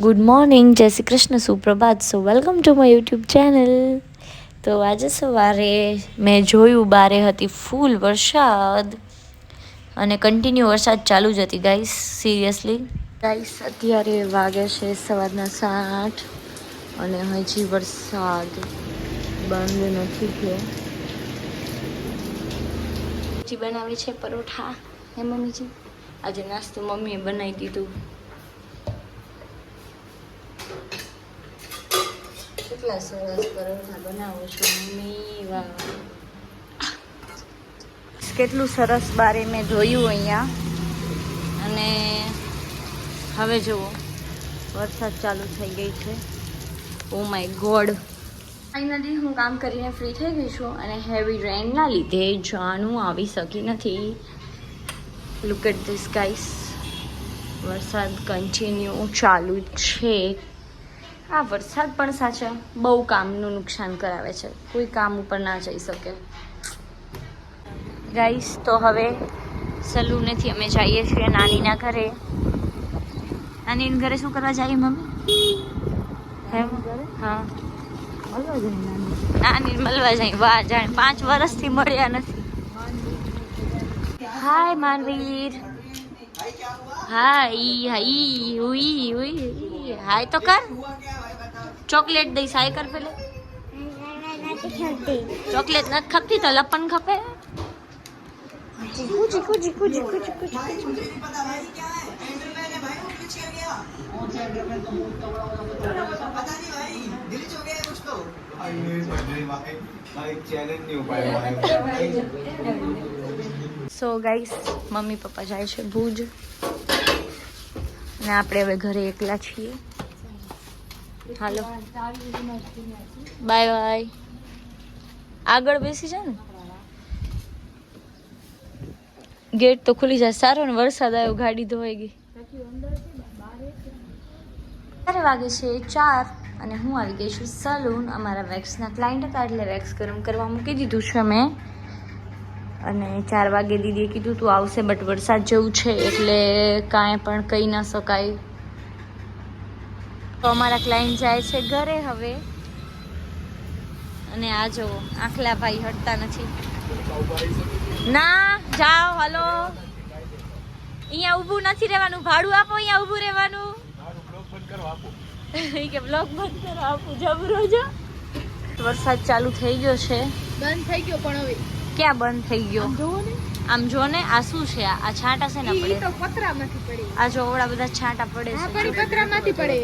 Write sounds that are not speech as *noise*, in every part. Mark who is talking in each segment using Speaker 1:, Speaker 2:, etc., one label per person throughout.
Speaker 1: Good morning Jai Shri Krishna સુપ્રભાત so welcome to my YouTube channel તો આજે સવારે મેં જોયું બારે હતી ફૂલ વરસાદ અને કન્ટિન્યુ વરસાદ ચાલુ જ હતી ગાઈસ સિરિયસલી ગાઈસ અત્યારે વાગે છે સવારના સાઠ અને હજી વરસાદ બંધ નથી થયો. બનાવે છે પરોઠા હે મમ્મીજી? આજે નાસ્તો મમ્મીએ બનાવી દીધું. કેટલા સરસ પરોઠા બનાવો છો મમ્મી વાહ. કેટલું સરસ બારે મેં જોયું અહીંયા. અને હવે જુઓ વરસાદ ચાલુ થઈ ગઈ છે. ઓ માય ગોડ ફાઇનલી હું કામ કરીને ફ્રી થઈ ગઈ છું અને હેવી રેનના લીધે જાનું આવી શકી નથી. લુક એટ ધીસ ગાઈસ વરસાદ કન્ટિન્યુ ચાલુ છે. આ વરસાદ પણ સાચા બહુ કામનું નુકસાન કરાવે છે. કોઈ કામ ઉપર ના જઈ શકે. ગાઈસ તો હવે સલૂનેથી અમે જઈએ છીએ નાનીના ઘરે. નાનીના ઘરે શું કરવા જઈએ મમ્મી? હે? નાની. મળવા જાય. વાહ જાણે પાંચ વર્ષથી મળ્યા નથી. હાય માનવીર. હાય હાઈ હુઈ હુઈ હાય તો કર. ચોકલેટ દઈ સાય કર પેલે. ચોકલેટ નથી ખપતી તો લપન ખપે. Fuji so guys mummy papa જાય છે ભુજ. ને આપણે હવે ઘરે એકલા છીએ. હાલો. Bye bye. આગળ બેસી જાય ને. ગેટ તો ખુલી જાય. સારો ને વરસાદ આવ્યો, ગાડી ધોવાઈ ગઈ. ચાર વાગે છે ચાર અને હું આવી ગઈ છું સલૂન. અમારા વેક્સના ક્લાયન્ટ હતા એટલે વેક્સ ગરમ કરવા મૂકી દીધું છે મેં અને ચાર વાગે દીદીએ કીધું, તું આવશે બટ વરસાદ જેવું છે એટલે કાંઈ પણ કહી ના શકાય. તો અમારા ક્લાયન્ટ જાય છે ઘરે હવે. અને આ જો આખલા ભાઈ હટતા નથી. ના જાઓ હલો. અહીંયા ઊભું નથી રહેવાનું. ભાડું આપો અહીંયા ઊભું રહેવાનું. કે બ્લોક બંધ કરો આપું જબરો જો વરસાદ ચાલુ થઈ ગયો છે.
Speaker 2: બંધ થઈ ગયો પણ હવે.
Speaker 1: ક્યાં બંધ થઈ ગયો?
Speaker 2: જોવો ને.
Speaker 1: આમ જો ને આ શું છે? આ છાંટા છે ને
Speaker 2: ઈ
Speaker 1: પડે
Speaker 2: તો પતરામાંથી પડે.
Speaker 1: આ જો ઓવડા બધા છાંટા પડે છે.
Speaker 2: પણ પતરામાંથી પડે.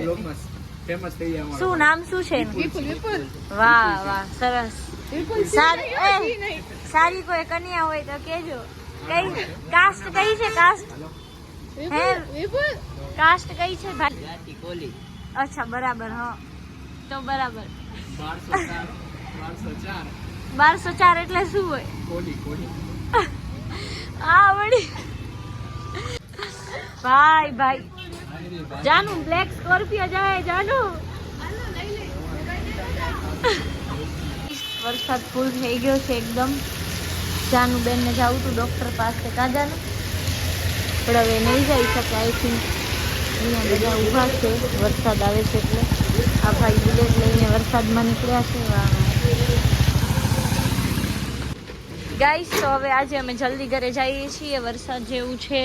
Speaker 3: ફેમસ થઈ ગયા
Speaker 1: શું નામ શું છે?
Speaker 2: વિપુલ વિપુલ.
Speaker 1: વાહ વાહ સરસ.
Speaker 2: વિપુલ
Speaker 1: સારી. સારી કોઈ કન્યા હોય તો કેજો કઈ કાસ્ટ કઈ છે કાસ્ટ હે?
Speaker 2: વિપુલ
Speaker 1: કાસ્ટ કઈ છે ભાઈ? અચ્છા બરાબર હા. તો બરાબર. બારસો ચાર એટલે શું હોય? આ *laughs* વળી ભાઈ ભાઈ. જાનું બ્લેક સ્કોર્પિયો જાય, જાનું. વરસાદ ફૂલ થઈ ગયો છે એકદમ. જાનું બેનને જવું તું ડોક્ટર પાસે કાજાનું પણ હવે નહીં જઈ શકે આઈ થિંક અહીંયા બધા ઊભા છે. વરસાદ આવે છે એટલે. આ ભાઈ બુલેટ લઈને વરસાદમાં નીકળ્યા છે. વાહ. ગાઈસ તો હવે આજે અમે જલ્દી ઘરે જઈએ છીએ. વરસાદ જેવું છે.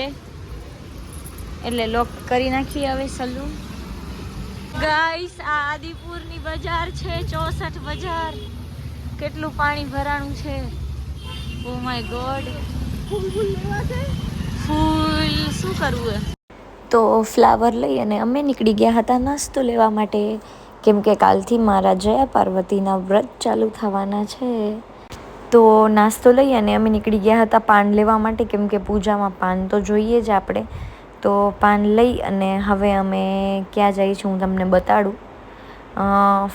Speaker 1: એટલે લોક કરી નાખીએ હવે સલૂન ગાઈસ આ આદિપુરની બજાર છે, ચોસઠ બજાર. કેટલું પાણી ભરાણું છે. ઓ માય ગોડ
Speaker 2: ફૂલ
Speaker 1: શું કરવું તો ફ્લાવર લઈ અને અમે નીકળી ગયા હતા નાસ્તો લેવા માટે. કેમ કે કાલથી મારા જયા પાર્વતીના વ્રત ચાલુ થવાના છે. તો નાસ્તો લઈ અને અમે નીકળી ગયા હતા પાન લેવા માટે, કેમ કે પૂજામાં પાન તો જોઈએ જ આપણે. તો પાન લઈ અને હવે અમે ક્યાં જઈએ છીએ હું તમને બતાડું.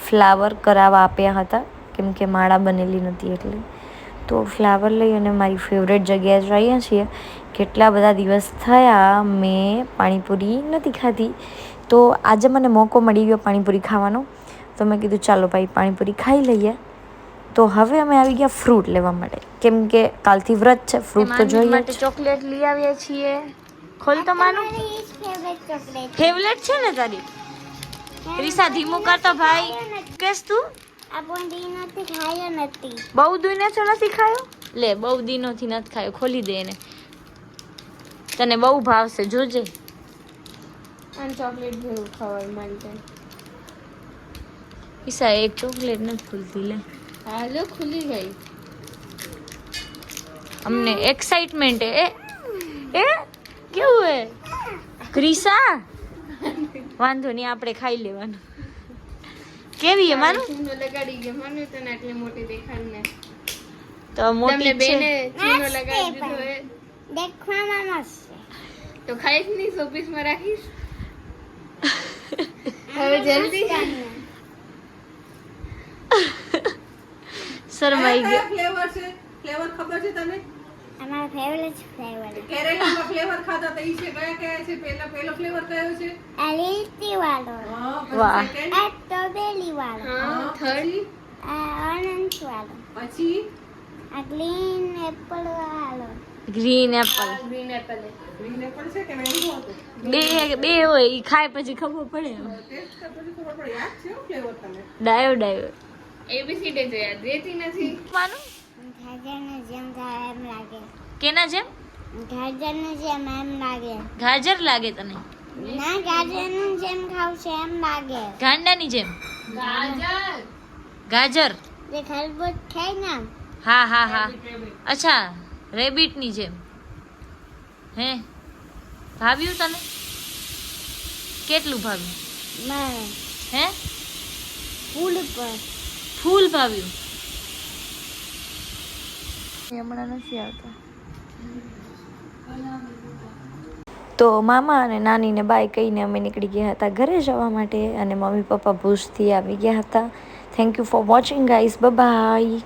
Speaker 1: ફ્લાવર કરાવવા આપ્યા હતા, કેમ કે માળા બનેલી નથી એટલે. તો ફ્લાવર લઈ અને મારી ફેવરેટ જગ્યાએ જઈએ છીએ. કેટલા બધા દિવસ થયા મેં પાણીપુરી નથી ખાધી. તો આજે મને મોકો મળી ગયો પાણીપુરી ખાવાનો. તો મેં કીધું ચાલો ભાઈ પાણીપુરી ખાઈ લઈએ. તો હવે અમે આવી ગયા ફ્રૂટ લેવા માટે. કેમ કે કાલથી વ્રત છે ફ્રૂટ તો જોઈએ ચોકલેટ લઈ આવ્યા છીએ. ખોલ તો માનું. ફેવરેટ છે. ને તારી? રીસા ધીમું કરતો ભાઈ. કેસ તું?
Speaker 4: આ બોંડી નથી ખાયો નથી.
Speaker 1: બહુ દિનોથી નથી ખાયો? લે બહુ દિનોથી નથી ખાયો. ખોલી દે એને. તને બહુ ભાવશે જોજે.
Speaker 2: આને ચોકલેટ જેવું ખવાય મારી
Speaker 1: ઈસા એક ચોકલેટ નથી ખુલતી લે.
Speaker 2: હાલો ખુલી ગઈ
Speaker 1: અમને એક્સાઇટમેન્ટ હે. એ એ કેવું હે? ક્રિસા વાંધો નહીં આપણે ખાઈ લેવાનું. કેવી હે માનું
Speaker 2: ચૂનો લગાડી ગયો માનું તને આટલી મોટી દેખાડ ને.
Speaker 1: તો
Speaker 2: તમને
Speaker 1: મોટી
Speaker 2: બેને ચૂનો લગાડી દીધો હે.
Speaker 4: દેખવામાં મસ્ત
Speaker 2: તો ખાઈશ નહીં શોપીસમાં રાખીશ? હવે જલ્દી?
Speaker 1: શરમાઈ ગયો.
Speaker 5: ફ્લેવર છે? ફ્લેવર ખબર છે તને?
Speaker 4: અમારો ફેવરેટ ફ્લેવર
Speaker 5: કેરેલામાં ફ્લેવર ખાધા તો ઈ છે કયા કયા છે? પહેલા પહેલો ફ્લેવર કયો છે?
Speaker 4: આ લીલતી વાળો.
Speaker 1: વાહ.
Speaker 4: આ સ્ટ્રોબેરી વાળો.
Speaker 2: હા થર્ડ
Speaker 4: આ ઓરેન્જ વાળો.
Speaker 5: પછી?
Speaker 4: આ ગ્રીન એપલ વાળો.
Speaker 1: Green apple
Speaker 2: green apple
Speaker 5: green apple છે કે મેંગો હતો?
Speaker 1: બે બે હોય ઈ ખાય પછી ખબર પડે
Speaker 5: ટેસ્ટ પછી ખબર પડે. યાદ છે ફ્લેવર તમને
Speaker 1: ડાયો ડાયો.
Speaker 2: એબીસીડી તો યાદ રહેતી નથી.
Speaker 1: માનું?
Speaker 4: ગાજરને જેમ ખાવ એમ લાગે.
Speaker 1: કેના જેમ?
Speaker 4: ગાજરને જેમ એમ લાગે.
Speaker 1: ગાજર લાગે તને.
Speaker 4: ના ગાજરનું જેમ ખાવ છે એમ લાગે.
Speaker 1: ગાંડાની જેમ.
Speaker 2: ગાજર.
Speaker 1: ગાજર.
Speaker 4: જે ખરબૂજ ખાય ને
Speaker 1: હા હા હા. અચ્છા રેબિટની જેમ. હે? ભાવ્યું તને? કેટલું ભાવ્યું? હે?
Speaker 4: ફૂલ પર
Speaker 1: ફૂલ ભાવ્યું. હમણાં નથી આવતા. તો મામા અને નાનીને બાય કહીને અમે નીકળી ગયા હતા ઘરે જવા માટે અને મમ્મી પપ્પા ભૂજથી આવી ગયા હતા. Thank you for watching guys bye